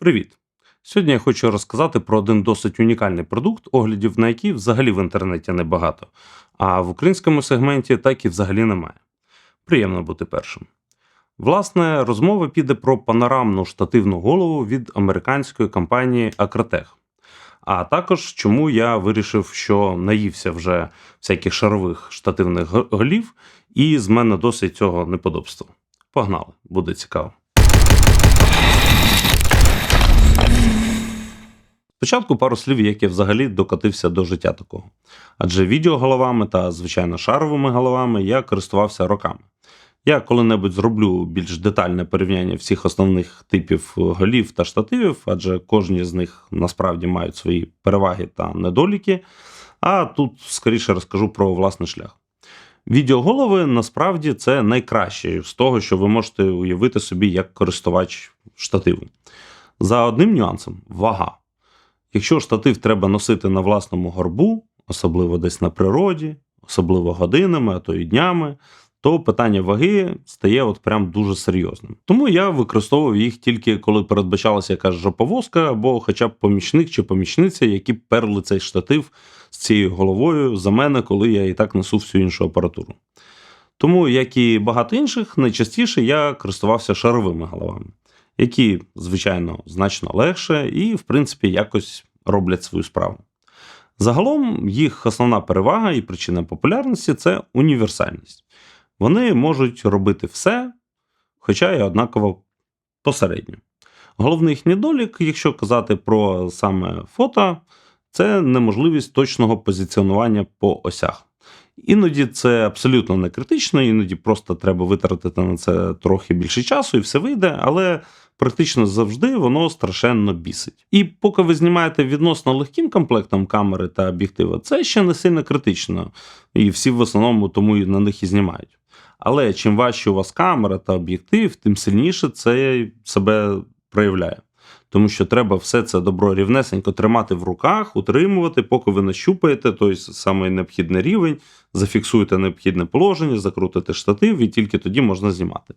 Привіт! Сьогодні я хочу розказати про один досить унікальний продукт, оглядів на який взагалі в інтернеті небагато, а в українському сегменті так і взагалі немає. Приємно бути першим. Власне, розмова піде про панорамну штативну голову від американської компанії Acrotech. А також чому я вирішив, що наївся вже всяких шарових штативних голів, і з мене досить цього неподобства. Погнали, буде цікаво. Спочатку пару слів, як я взагалі докотився до життя такого. Адже відеоголовами та, звичайно, шаровими головами я користувався роками. Я коли-небудь зроблю більш детальне порівняння всіх основних типів голів та штативів, адже кожні з них насправді мають свої переваги та недоліки. А тут скоріше розкажу про власний шлях. Відеоголови насправді це найкраще з того, що ви можете уявити собі як користувач штативу. За одним нюансом вага. Якщо штатив треба носити на власному горбу, особливо десь на природі, особливо годинами, а то й днями, то питання ваги стає от прям дуже серйозним. Тому я використовував їх тільки коли передбачалася якась жоповозка або хоча б помічник чи помічниця, які перли цей штатив з цією головою за мене, коли я і так несу всю іншу апаратуру. Тому, як і багато інших, найчастіше я користувався шаровими головами, які, звичайно, значно легше і, в принципі, якось роблять свою справу. Загалом, їх основна перевага і причина популярності це універсальність. Вони можуть робити все, хоча й однаково посередньо. Головний їх недолік, якщо казати про саме фото, це неможливість точного позиціонування по осях. Іноді це абсолютно не критично, іноді просто треба витратити на це трохи більше часу, і все вийде, але практично завжди воно страшенно бісить. І поки ви знімаєте відносно легким комплектом камери та об'єктива, це ще не сильно критично, і всі в основному тому і на них і знімають. Але чим важче у вас камера та об'єктив, тим сильніше це себе проявляє. Тому що треба все це добро рівнесенько тримати в руках, утримувати, поки ви нащупаєте той самий необхідний рівень, зафіксуєте необхідне положення, закрутите штатив, і тільки тоді можна знімати.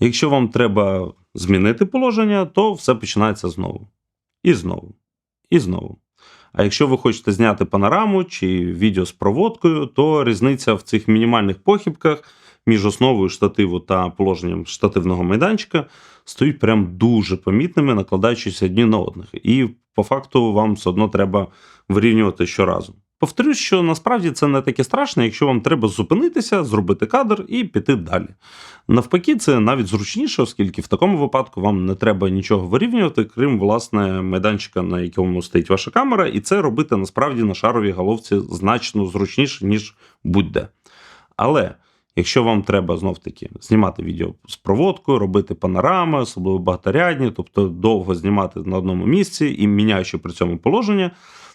Якщо вам треба змінити положення, то все починається знову. І знову. І знову. А якщо ви хочете зняти панораму чи відео з проводкою, то різниця в цих мінімальних похибках між основою штативу та положенням штативного майданчика стоїть прям дуже помітними, накладаючись одні на одних. І по факту вам все одно треба вирівнювати щоразу. Повторюсь, що насправді це не таке страшно, якщо вам треба зупинитися, зробити кадр і піти далі. Навпаки, це навіть зручніше, оскільки в такому випадку вам не треба нічого вирівнювати, крім власне майданчика, на якому стоїть ваша камера, і це робити насправді на шаровій головці значно зручніше, ніж будь-де. Але якщо вам треба знов таки знімати відео з проводкою, робити панорами, особливо багаторядні, тобто довго знімати на одному місці і міняючи при цьому положення,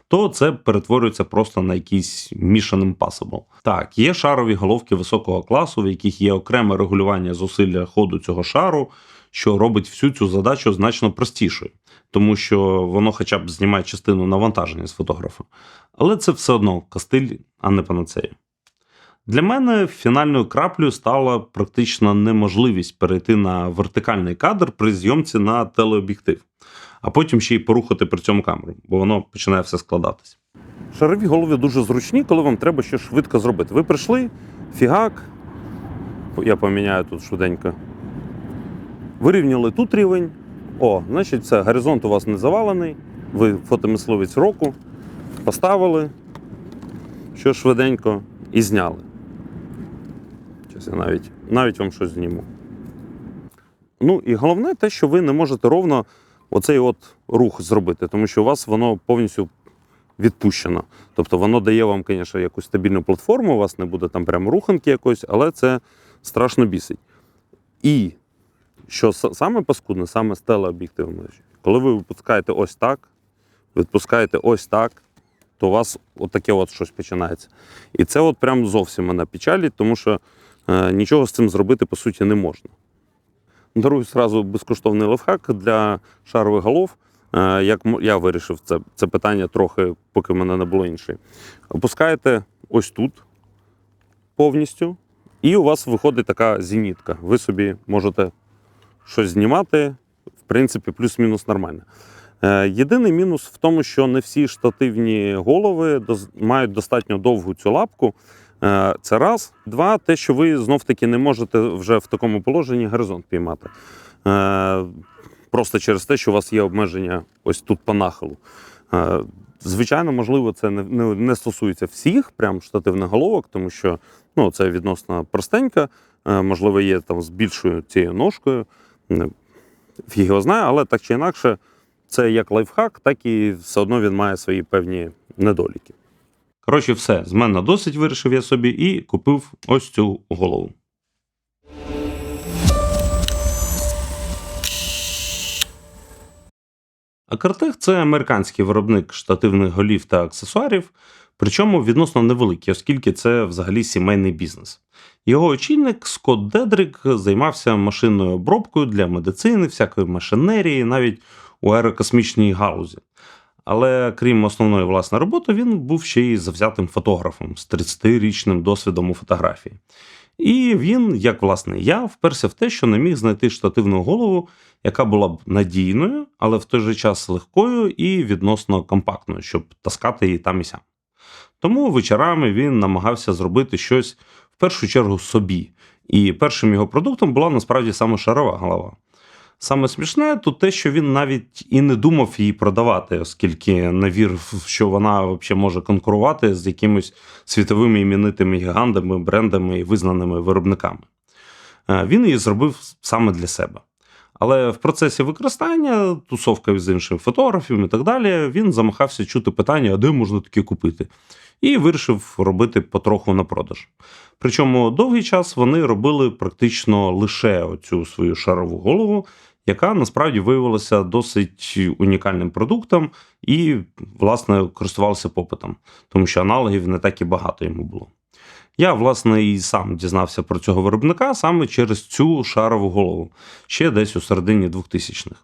то це перетворюється просто на якийсь мішаним пасабл. Так, є шарові головки високого класу, в яких є окреме регулювання зусилля ходу цього шару, що робить всю цю задачу значно простішою, тому що воно хоча б знімає частину навантаження з фотографа. Але це все одно кастиль, а не панацея. Для мене фінальною краплею стала практично неможливість перейти на вертикальний кадр при зйомці на телеоб'єктив, а потім ще й порухати при цьому камеру, бо воно починає все складатись. Шарові голови дуже зручні, коли вам треба щось швидко зробити. Ви прийшли, фігак, я поміняю тут швиденько. Вирівняли тут рівень. О, значить, все, горизонт у вас не завалений. Ви фотомисливець року, поставили, що швиденько, і зняли. Щас навіть, навіть вам щось зніму. Ну і головне те, що ви не можете ровно оцей от рух зробити, тому що у вас воно повністю відпущено. Тобто воно дає вам, звісно, якусь стабільну платформу, у вас не буде там прямо руханки якоїсь, але це страшно бісить. І що саме паскудне, саме з телеоб'єктивом, коли ви випускаєте ось так, відпускаєте ось так, то у вас от таке от щось починається. І це от прям зовсім мене печалить, тому що нічого з цим зробити по суті не можна. Дарую зразу безкоштовний лайфхак для шарових голов. Е, Як я вирішив це, це питання трохи, поки в мене не було іншої. Опускаєте ось тут повністю, і у вас виходить така зенітка. Ви собі можете щось знімати в принципі, плюс-мінус нормальна. Е, Єдиний мінус в тому, що не всі штативні голови мають достатньо довгу цю лапку. Е, Це раз. Два, те, що ви знов-таки не можете вже в такому положенні горизонт піймати. Е, Просто через те, що у вас є обмеження ось тут по нахилу. Е, Звичайно, можливо, це не, не, не стосується всіх прям штативних головок, тому що ну, це відносно простенько. Е, Можливо, є там з більшою цією ножкою. Фіг його знає, але так чи інакше, це як лайфхак, так і все одно він має свої певні недоліки. Коротше, все, з мене досить вирішив я собі і купив ось цю голову. Акартех це американський виробник штативних голів та аксесуарів, причому відносно невеликий, оскільки це взагалі сімейний бізнес. Його очільник Скотт Дедрик займався машинною обробкою для медицини, всякої машинерії, навіть у аерокосмічній галузі. Але крім основної власної роботи, він був ще й завзятим фотографом з 30-річним досвідом у фотографії. І він, як власне я, вперся в те, що не міг знайти штативну голову, яка була б надійною, але в той же час легкою і відносно компактною, щоб таскати її там і сям. Тому вечорами він намагався зробити щось в першу чергу собі. І першим його продуктом була насправді саме шарова голова. Саме смішне тут те, що він навіть і не думав її продавати, оскільки не вірив, що вона взагалі може конкурувати з якимись світовими іменитими гігантами, брендами і визнаними виробниками. Е, Він її зробив саме для себе. Але в процесі використання, тусовка з іншими фотографами і так далі, він замахався чути питання, а де можна таке купити, і вирішив робити потроху на продаж. Причому довгий час вони робили практично лише оцю свою шарову голову, яка насправді виявилася досить унікальним продуктом і, власне, користувалася попитом, тому що аналогів не так і багато йому було. Я, власне, і сам дізнався про цього виробника саме через цю шарову голову, ще десь у середині 2000-х.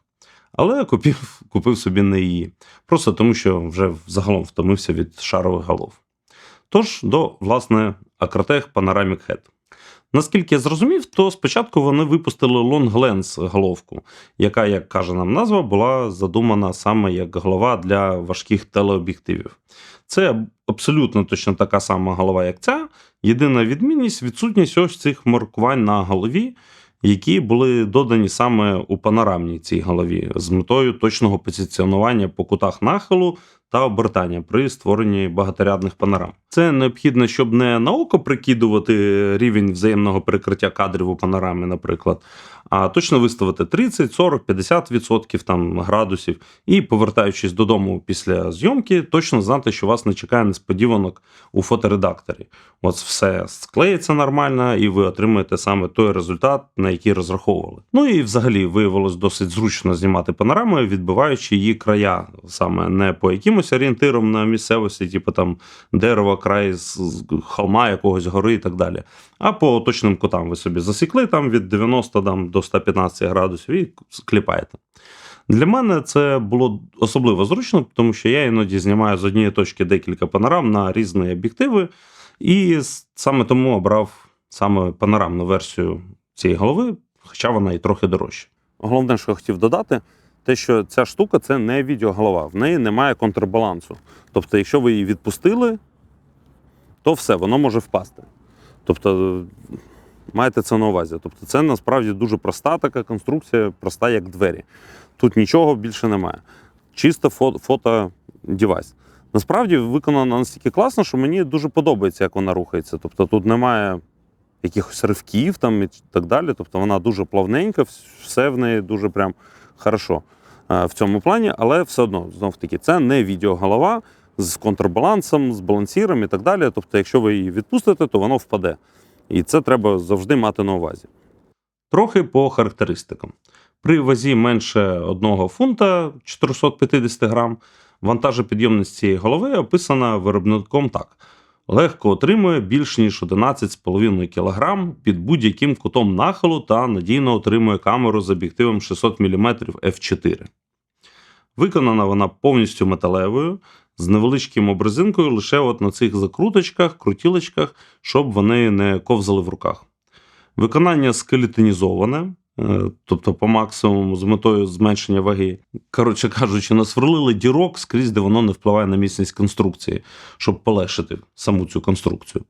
Але купив, купив собі не її, просто тому що вже загалом втомився від шарових голов. Тож до, власне, Акротех Panoramic Head. Наскільки я зрозумів, то спочатку вони випустили Long Lens головку, яка, як каже нам назва, була задумана саме як голова для важких телеоб'єктивів. Це абсолютно точно така сама голова, як ця. Єдина відмінність відсутність ось цих маркувань на голові, які були додані саме у панорамній цій голові з метою точного позиціонування по кутах нахилу та обертання при створенні багаторядних панорам. Це необхідно, щоб не на око прикидувати рівень взаємного перекриття кадрів у панорамі, наприклад, а точно виставити 30, 40, 50 відсотків там градусів, і повертаючись додому після зйомки, точно знати, що вас не чекає несподіванок у фоторедакторі. От все склеїться нормально, і ви отримаєте саме той результат, на який розраховували. Ну і взагалі виявилось досить зручно знімати панораму, відбиваючи її края, саме не по якимось орієнтирам на місцевості, типу там дерево, край з холма якогось гори і так далі. А по точним кутам ви собі засікли там від 90 там, до 115 градусів і кліпаєте. Для мене це було особливо зручно, тому що я іноді знімаю з однієї точки декілька панорам на різні об'єктиви, і саме тому обрав саме панорамну версію цієї голови, хоча вона і трохи дорожча. Головне, що я хотів додати, те, що ця штука це не відеоголова, в неї немає контрбалансу. Тобто, якщо ви її відпустили, то все, воно може впасти. Тобто, маєте це на увазі. Тобто, це насправді дуже проста така конструкція, проста як двері. Тут нічого більше немає. Чисто фото, фотодевайс. Насправді виконана настільки класно, що мені дуже подобається, як вона рухається. Тобто тут немає якихось ривків там і так далі. Тобто вона дуже плавненька, все в неї дуже прям хорошо е, в цьому плані, але все одно, знов таки, це не відеоголова з контрбалансом, з балансіром і так далі. Тобто, якщо ви її відпустите, то воно впаде. І це треба завжди мати на увазі. Трохи по характеристикам. При вазі менше 1 фунта 450 грам, вантажопідйомність цієї голови описана виробником так: легко отримує більш ніж 11,5 кг під будь-яким кутом нахилу та надійно отримує камеру з об'єктивом 600 мм f4. Виконана вона повністю металевою, з невеличким обрезинкою лише от на цих закруточках, крутілочках, щоб вони не ковзали в руках. Виконання скелетонізоване, е, тобто по максимуму з метою зменшення ваги. Коротше кажучи, насверлили дірок скрізь, де воно не впливає на міцність конструкції, щоб полегшити саму цю конструкцію.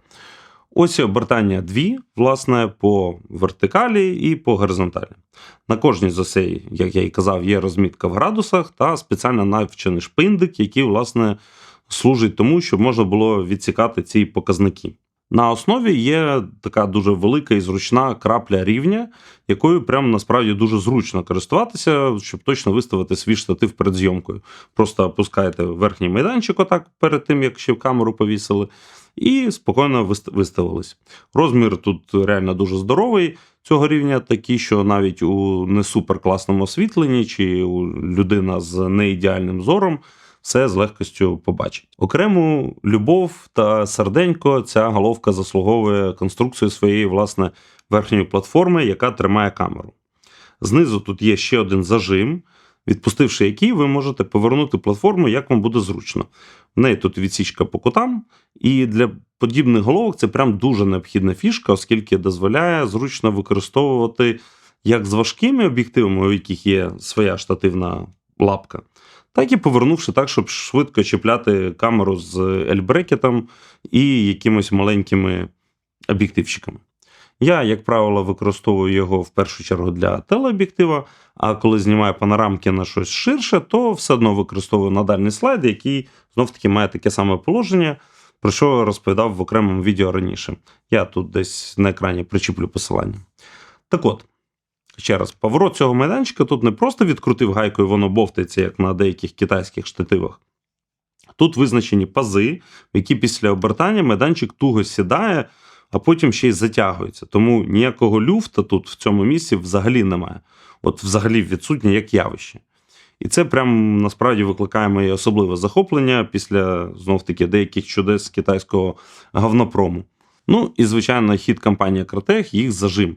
Ось і обертання дві, власне, по вертикалі і по горизонталі. На кожній з осей, як я і казав, є розмітка в градусах та спеціально навчений шпиндик, який, власне, служить тому, щоб можна було відсікати ці показники. На основі є така дуже велика і зручна крапля рівня, якою прям насправді дуже зручно користуватися, щоб точно виставити свій штатив перед зйомкою. Просто опускаєте верхній майданчик, отак перед тим, як ще в камеру повісили, і спокійно виставились. Розмір тут реально дуже здоровий цього рівня, такий, що навіть у не суперкласному освітленні чи у людина з неідеальним зором все з легкістю побачить. Окрему любов та серденько ця головка заслуговує конструкцію своєї власне верхньої платформи, яка тримає камеру. Знизу тут є ще один зажим, відпустивши який, ви можете повернути платформу, як вам буде зручно. В неї тут відсічка по кутам, і для подібних головок це прям дуже необхідна фішка, оскільки дозволяє зручно використовувати як з важкими об'єктивами, у яких є своя штативна лапка, так і повернувши так, щоб швидко чіпляти камеру з ельбрекетом і якимось маленькими об'єктивчиками. Я, як правило, використовую його в першу чергу для телеоб'єктива, а коли знімаю панорамки на щось ширше, то все одно використовую надальний слайд, який знов таки має таке саме положення, про що розповідав в окремому відео раніше. Я тут десь на екрані причіплю посилання. Так от, ще раз, поворот цього майданчика тут не просто відкрутив гайкою, воно бовтається, як на деяких китайських штативах. Тут визначені пази, які після обертання майданчик туго сідає, а потім ще й затягується. Тому ніякого люфта тут в цьому місці взагалі немає. От взагалі відсутнє як явище. І це прям насправді викликає моє особливе захоплення після знов таки деяких чудес китайського говнопрому. Ну і звичайно, хід компанії Кратех їх зажим.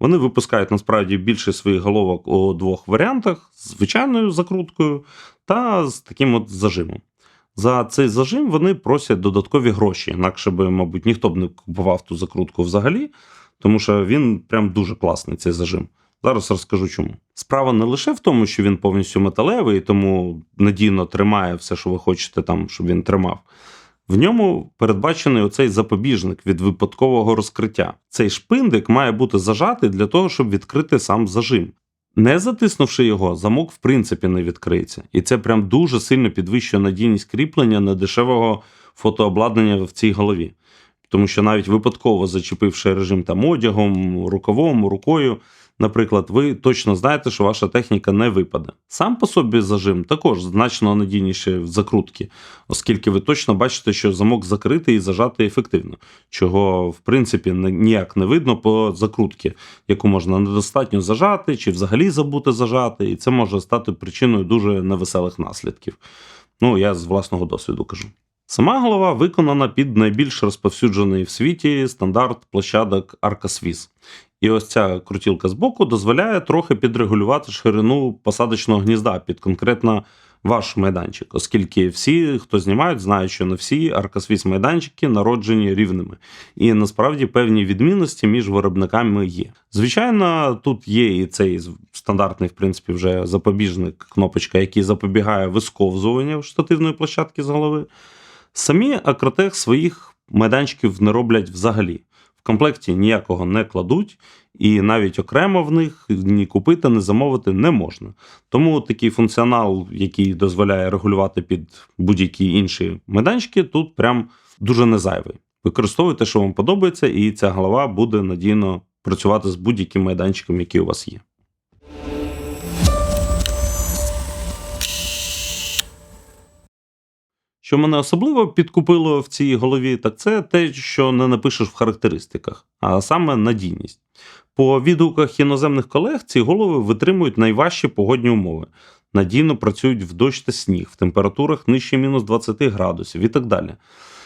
Вони випускають насправді більше своїх головок у двох варіантах: звичайною закруткою та з таким от зажимом. За цей зажим вони просять додаткові гроші, інакше би, мабуть, ніхто б не купував ту закрутку взагалі, тому що він прям дуже класний, цей зажим. Зараз розкажу чому. Справа не лише в тому, що він повністю металевий, тому надійно тримає все, що ви хочете там, щоб він тримав. В ньому передбачений оцей запобіжник від випадкового розкриття. Цей шпиндик має бути зажатий для того, щоб відкрити сам зажим. Не затиснувши його, замок в принципі не відкриється. І це прям дуже сильно підвищує надійність кріплення недешевого фотообладнання в цій голові. Тому що навіть випадково зачепивши режим там одягом, рукавом, рукою, наприклад, ви точно знаєте, що ваша техніка не випаде. Сам по собі зажим також значно надійніше в закрутки, оскільки ви точно бачите, що замок закритий і зажатий ефективно, чого в принципі ніяк не видно по закрутці, яку можна недостатньо зажати чи взагалі забути зажати, і це може стати причиною дуже невеселих наслідків. Ну, я з власного досвіду кажу. Сама голова виконана під найбільш розповсюджений в світі стандарт площадок Arcaswiss. І ось ця крутілка збоку дозволяє трохи підрегулювати ширину посадочного гнізда під конкретно ваш майданчик, оскільки всі, хто знімають, знають, що не всі Arcaswiss майданчики народжені рівними. І насправді певні відмінності між виробниками є. Звичайно, тут є і цей стандартний, в принципі, вже запобіжник, кнопочка, який запобігає висковзуванню штативної площадки з голови. Самі Акротех своїх майданчиків не роблять взагалі. Комплекті ніякого не кладуть, і навіть окремо в них ні купити, ні замовити не можна. Тому такий функціонал, який дозволяє регулювати під будь-які інші майданчики, тут прям дуже не зайвий. Використовуйте, що вам подобається, і ця голова буде надійно працювати з будь-яким майданчиком, який у вас є. Що мене особливо підкупило в цій голові, так це те, що не напишеш в характеристиках, а саме надійність. По відгуках іноземних колег ці голови витримують найважчі погодні умови, надійно працюють в дощ та сніг, в температурах нижче мінус 20 градусів і так далі.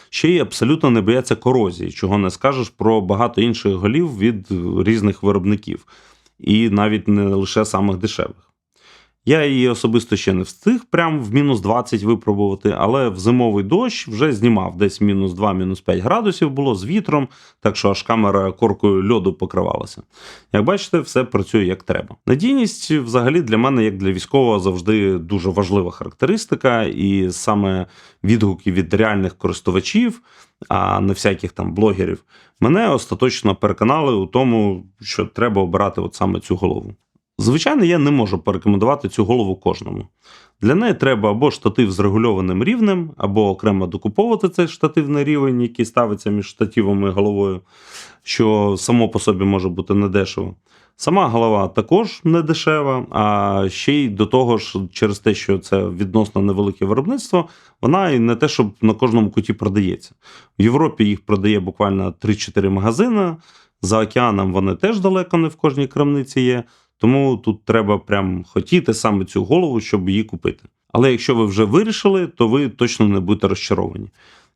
Ще й абсолютно не бояться корозії, чого не скажеш про багато інших голів від різних виробників, і навіть не лише самих дешевих. Я її особисто ще не встиг прям в мінус 20 випробувати, але в зимовий дощ вже знімав десь мінус 2, мінус 5 градусів було з вітром, так що аж камера коркою льоду покривалася. Як бачите, все працює як треба. Надійність взагалі для мене, як для військового, завжди дуже важлива характеристика, і саме відгуки від реальних користувачів, а не всяких там блогерів, мене остаточно переконали у тому, що треба обирати от саме цю голову. Звичайно, я не можу порекомендувати цю голову кожному. Для неї треба або штатив з регульованим рівнем, або окремо докуповувати цей штативний рівень, який ставиться між штативом і головою, що само по собі може бути недешево. Сама голова також не дешева, а ще й до того ж, через те, що це відносно невелике виробництво, вона і не те, щоб на кожному куті продається. В Європі їх продає буквально 3-4 магазини. За океаном вони теж далеко не в кожній крамниці є. Тому тут треба прям хотіти саме цю голову, щоб її купити. Але якщо ви вже вирішили, то ви точно не будете розчаровані.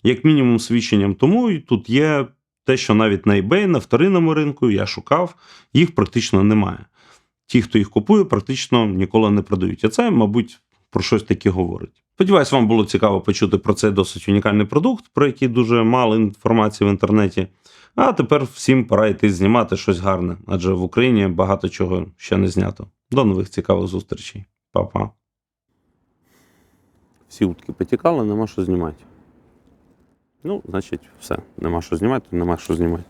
Як мінімум, свідченням тому і тут є те, що навіть на eBay, на вторинному ринку, я шукав, їх практично немає. Ті, хто їх купує, практично ніколи не продають. А це, мабуть, про щось таке говорить. Сподіваюсь, вам було цікаво почути про цей досить унікальний продукт, про який дуже мало інформації в інтернеті. А тепер всім пора йти знімати щось гарне, адже в Україні багато чого ще не знято. До нових цікавих зустрічей. Па-па. Всі утки потікали, нема що знімати. Ну, значить, все. Нема що знімати, нема що знімати.